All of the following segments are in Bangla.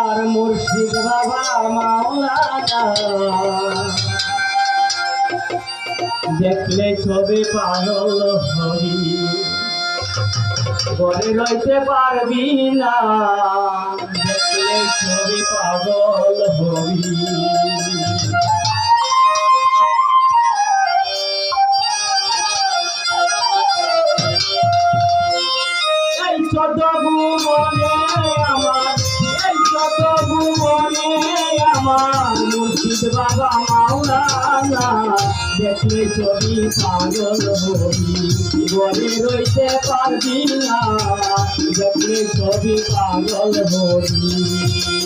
আমার মুর্শিদ বাবা মাওলানা। দেখলে ছবি পাগল হবি ঘরে রইতে পারবি না। দেখলে ছবি পাগল হবি আমার মুর্শিদ বাবা মাওলানা দেখলে ছবি পাগল হবি ঘরে রইতে পারবি না দেখলে ছবি পাগল হবি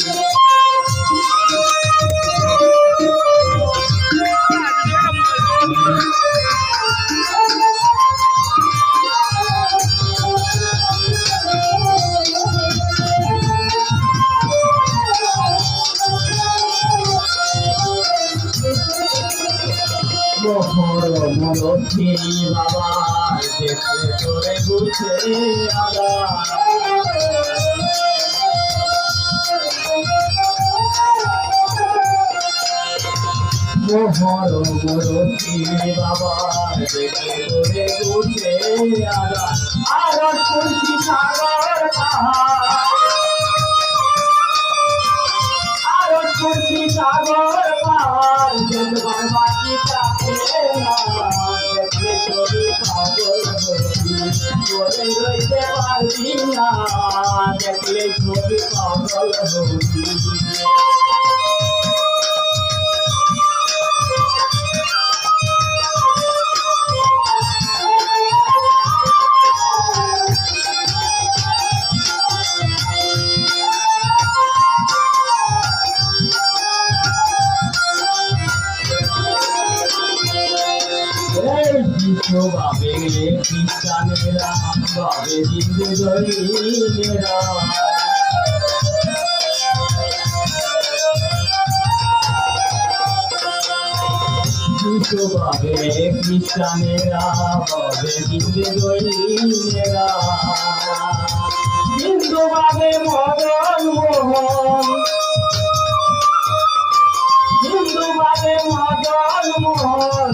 মনছি বাবা দেখলে তোরে আগা মোহর মনছি বাবা দেখলে তোরে আগা আর কুলসি সাগর পাহাড়। বলে রইতে পারবি না দেখলে ছবি পাগল হবি খ্রিস্টানেরা ভাবে হিন্দু জৈনেরা বিশ্বভাবে খ্রিস্টানেরা ভাবে হিন্দু জৈনেরা হিন্দুভাবে মদন মোহন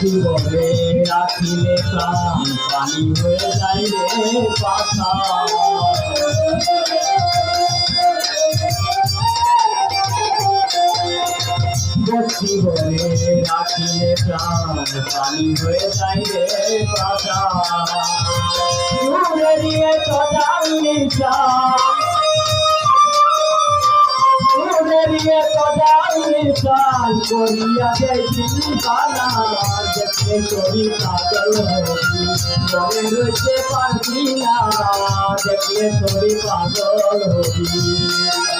বলে রাখিলে প্রাণ পানি হয়ে যায় রে পাখা রাখিলে প্রাণ পানি হয়ে যায় রে পাখা নিশান করিয়া দেখি বানা দেখে করি পাগল হবি। মনে রইতে পারবি না, দেখলে তোরি পাগল হবি।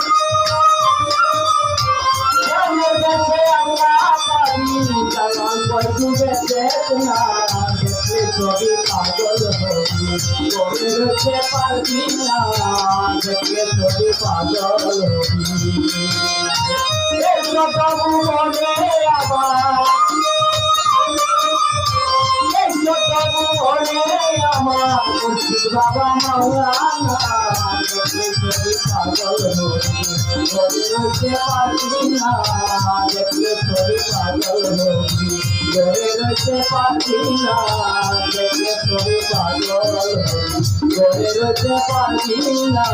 কারণ বৈঠুবে চেতনা দেখলে পাগল পাগল তবু আমার বাবা মাওলানা পাগল পাগল ঘরে রইতে পারি না দেখলে ছবি পাগল রইতে না